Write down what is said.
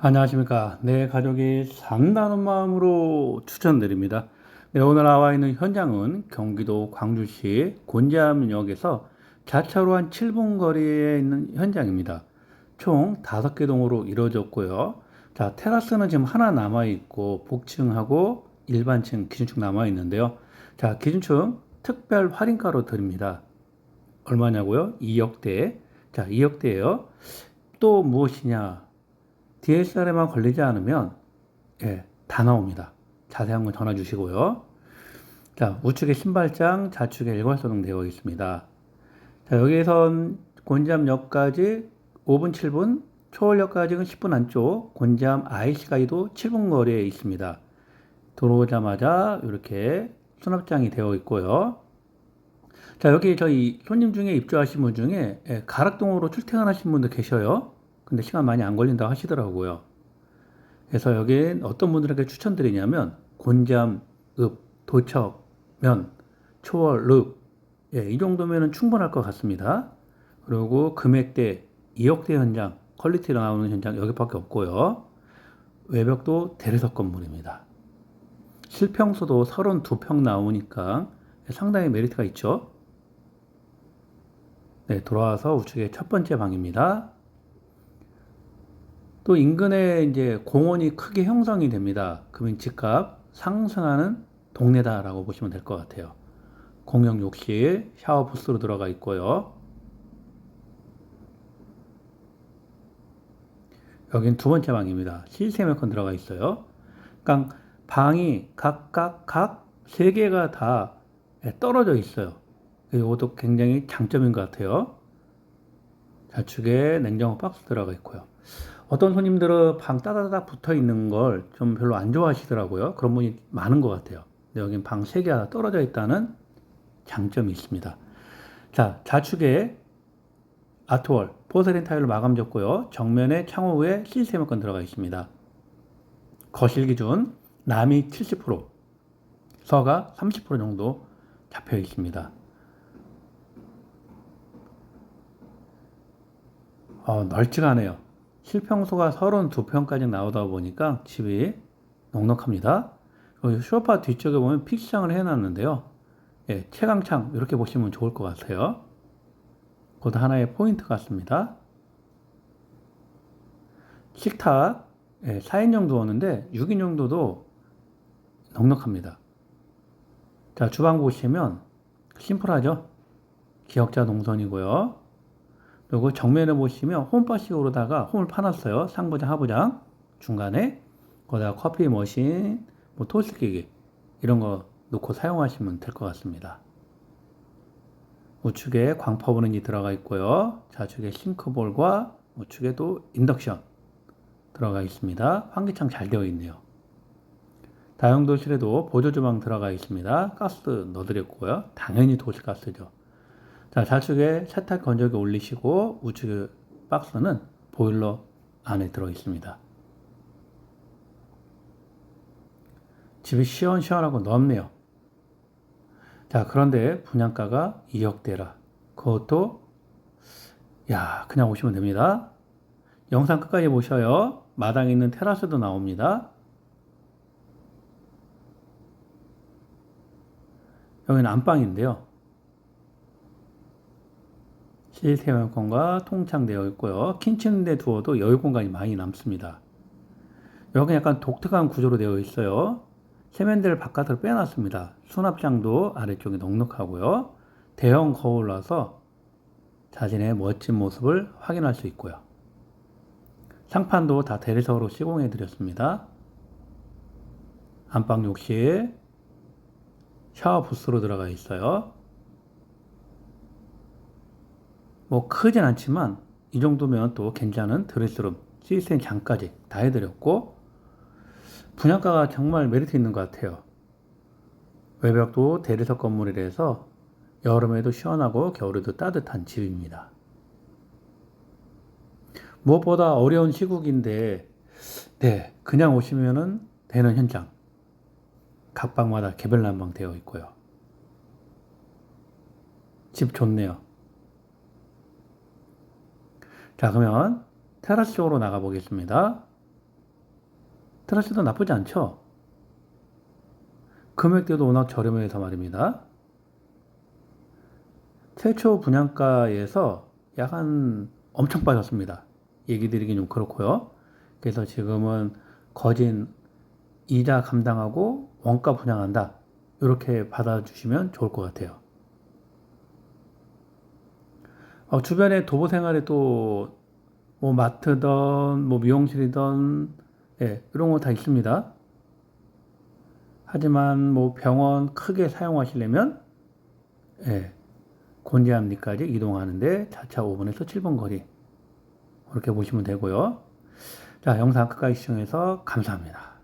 안녕하십니까. 내 가족이 산다는 마음으로 추천드립니다. 네, 오늘 나와 있는 현장은 경기도 광주시 곤지암역에서 자차로 한 7분 거리에 있는 현장입니다. 총 5개 동으로 이루어졌고요. 자, 테라스는 지금 하나 남아 있고 복층하고 일반층, 기준층 남아 있는데요. 자, 기준층 특별 할인가로 드립니다. 얼마냐고요? 2억대. 자, 2억대예요. 또 무엇이냐? DSR에만 걸리지 않으면 예, 다 나옵니다. 자세한 건 전화 주시고요. 자, 우측에 신발장, 좌측에 일괄소등 되어 있습니다. 자, 여기선 곤지암역까지 5분, 7분, 초월역까지는 10분 안쪽, 곤지암 IC까지도 7분 거리에 있습니다. 들어오자마자 이렇게 수납장이 되어 있고요. 자, 여기 저희 손님 중에 입주하신 분 중에 예, 가락동으로 출퇴근하신 분도 계셔요. 근데 시간 많이 안 걸린다 하시더라고요. 그래서 여기 어떤 분들에게 추천드리냐면 곤잠, 읍, 도척, 면, 초월, 읍 예, 이 정도면 충분할 것 같습니다. 그리고 금액대 2억대 현장, 퀄리티로 나오는 현장 여기밖에 없고요. 외벽도 대리석 건물입니다. 실평수도 32평 나오니까 상당히 메리트가 있죠. 네, 돌아와서 우측의 첫 번째 방입니다. 또 인근에 이제 공원이 크게 형성이 됩니다. 그러면 집값 상승하는 동네다라고 보시면 될 것 같아요. 공용 욕실, 샤워 부스로 들어가 있고요. 여긴 두 번째 방입니다. 시스템 에어컨 들어가 있어요. 그러니까 방이 각각 각 세 개가 다 떨어져 있어요. 이것도 굉장히 장점인 것 같아요. 좌측에 냉장고 박스 들어가 있고요. 어떤 손님들은 방 따다닥 붙어 있는 걸 좀 별로 안 좋아하시더라고요. 그런 분이 많은 것 같아요. 근데 여긴 방 3개가 떨어져 있다는 장점이 있습니다. 자, 좌측에 아트월, 포세린 타일로 마감 졌고요. 정면에 창호 위에 시스템 건 들어가 있습니다. 거실 기준 남이 70%, 서가 30% 정도 잡혀 있습니다. 어, 널찍하네요. 실평수가 32평까지 나오다 보니까 집이 넉넉합니다. 여기 소파 뒤쪽에 보면 픽시장을 해놨는데요. 예, 채광창 이렇게 보시면 좋을 것 같아요. 그것도 하나의 포인트 같습니다. 식탁 예, 4인용 두었는데 6인용도도 넉넉합니다. 자 주방 보시면 심플하죠? 기역자 동선이고요. 그리고 정면에 보시면 홈파식으로다가 홈을 파놨어요. 상부장, 하부장 중간에 거기다 커피 머신, 뭐 토스기기 이런 거 놓고 사용하시면 될 것 같습니다. 우측에 광파브는이 들어가 있고요. 좌측에 싱크볼과 우측에도 인덕션 들어가 있습니다. 환기창 잘 되어 있네요. 다용도실에도 보조 주방 들어가 있습니다. 가스 넣어드렸고요. 당연히 도시가스죠. 자, 좌측에 세탁 건조기 올리시고 우측 박스는 보일러 안에 들어 있습니다. 집이 시원시원하고 넓네요. 자, 그런데 분양가가 2억대라. 그것도, 야, 그냥 오시면 됩니다. 영상 끝까지 보셔요. 마당에 있는 테라스도 나옵니다. 여기는 안방인데요. 에어컨과 통창되어 있고요. 킨친대 두어도 여유 공간이 많이 남습니다. 여기 약간 독특한 구조로 되어 있어요. 세면대를 바깥으로 빼놨습니다. 수납장도 아래쪽에 넉넉하고요. 대형 거울라서 자신의 멋진 모습을 확인할 수 있고요. 상판도 다 대리석으로 시공해 드렸습니다. 안방 욕실, 샤워 부스로 들어가 있어요. 뭐 크진 않지만 이 정도면 또 괜찮은 드레스룸, 시스템 장까지 다 해드렸고 분양가가 정말 메리트 있는 것 같아요. 외벽도 대리석 건물이라서 여름에도 시원하고 겨울에도 따뜻한 집입니다. 무엇보다 어려운 시국인데, 네, 그냥 오시면은 되는 현장. 각 방마다 개별 난방 되어 있고요. 집 좋네요. 자, 그러면 테라스 쪽으로 나가 보겠습니다. 들었어도 나쁘지 않죠? 금액대도 워낙 저렴해서 말입니다. 최초 분양가에서 약간 엄청 빠졌습니다. 얘기 드리긴 좀 그렇고요. 그래서 지금은 거진 이자 감당하고 원가 분양한다. 이렇게 받아주시면 좋을 것 같아요. 어, 주변에 도보 생활에 또 뭐 마트든 뭐 미용실이든 예, 이런 거 다 있습니다. 하지만 뭐 병원 크게 사용하시려면 예, 곤지암리까지 이동하는데 자차 5분에서 7분 거리 그렇게 보시면 되고요. 자, 영상 끝까지 시청해서 감사합니다.